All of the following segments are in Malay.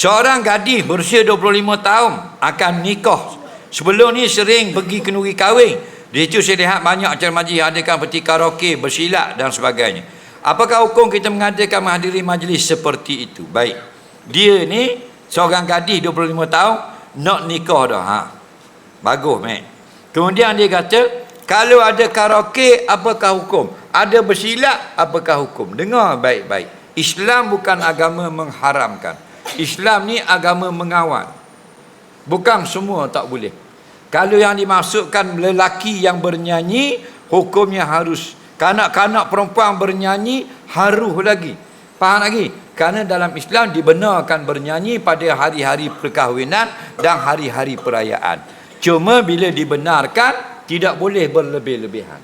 Seorang gadis berusia 25 tahun akan nikah. Sebelum ni sering pergi kenduri kahwin. Di situ saya lihat banyak cermaji adakan peti karaoke, bersilat dan sebagainya. Apakah hukum kita mengadakan menghadiri majlis seperti itu? Baik. Dia ni seorang gadis 25 tahun nak nikah dah. Ha. Bagus, mek. Kemudian dia kata, kalau ada karaoke, apakah hukum? Ada bersilat, apakah hukum? Dengar baik-baik. Islam bukan agama mengharamkan. Islam ni agama mengawal. Bukan semua tak boleh. Kalau yang dimaksudkan lelaki yang bernyanyi, hukumnya harus. Kanak-kanak perempuan bernyanyi, haruh lagi. Faham lagi? Kerana dalam Islam dibenarkan bernyanyi pada hari-hari perkahwinan dan hari-hari perayaan. Cuma bila dibenarkan, tidak boleh berlebih-lebihan.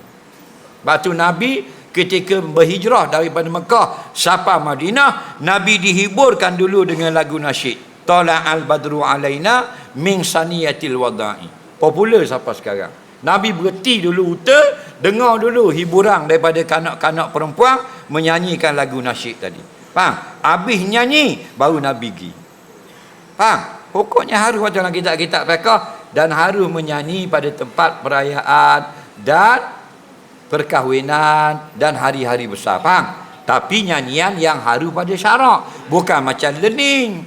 Batu Nabi ketika berhijrah daripada Mekah sampai Madinah Nabi dihiburkan dulu dengan lagu nasyid. Tala al-badru alaina min saniyatil wada'i. Popular sampai sekarang. Nabi berhenti dulu uta dengar dulu hiburan daripada kanak-kanak perempuan menyanyikan lagu nasyid tadi. Faham? Habis nyanyi baru Nabi pergi. Faham? Pokoknya harus dalam kitab-kitab fiqh dan harus menyanyi pada tempat perayaan dan perkahwinan dan hari-hari besar. Faham? Tapi nyanyian yang haru pada syarak. Bukan macam lening.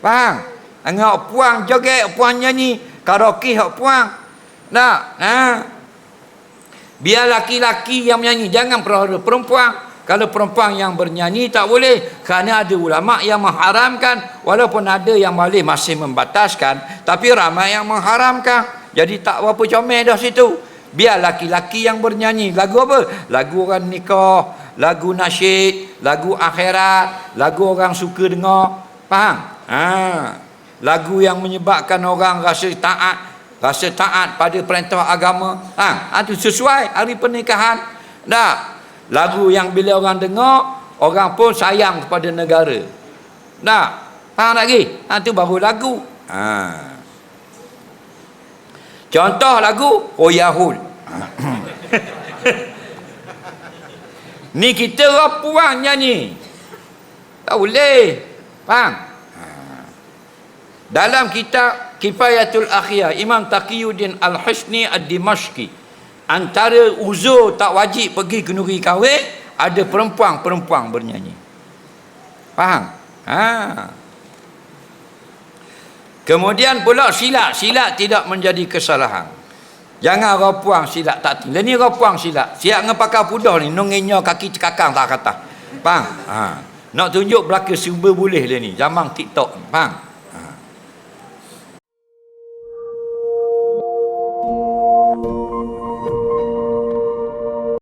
Faham? Tengok puang joget, puang nyanyi. Karaoke hak puang. Nak? Ha? Biar laki-laki yang menyanyi. Jangan perempuan. Kalau perempuan yang bernyanyi tak boleh. Kerana ada ulama yang mengharamkan. Walaupun ada yang boleh masih membataskan. Tapi ramai yang mengharamkan. Jadi tak berapa comel dah situ. Biar laki-laki yang bernyanyi. Lagu apa? Lagu orang nikah, lagu nasyid, lagu akhirat, lagu orang suka dengar. Faham? Ha. Lagu yang menyebabkan orang rasa taat, rasa taat pada perintah agama. Ha, itu ha, sesuai hari pernikahan. Tak. Lagu yang bila orang dengar, orang pun sayang kepada negara. Tak. Faham lagi? Ha, itu baru lagu. Ha. Contoh lagu Oyahul. ni kita rapuan nyanyi. Tak boleh. Faham? Dalam kitab Kifayatul Akhiyah Imam Taqiyuddin Al-Husni Ad-Dimashqi antara uzur tak wajib pergi ke negeri kahwin ada perempuan-perempuan bernyanyi. Faham? Ha. Kemudian pula silat. Silat tidak menjadi kesalahan. Jangan rapuang silat tak tinggal. Ni rapuang silat. Siap dengan pakai pudah ni. Nunginya kaki cekakang tak kata. Faham? Ha. Nak tunjuk belakang sumber boleh dia ni. Zaman TikTok. Faham?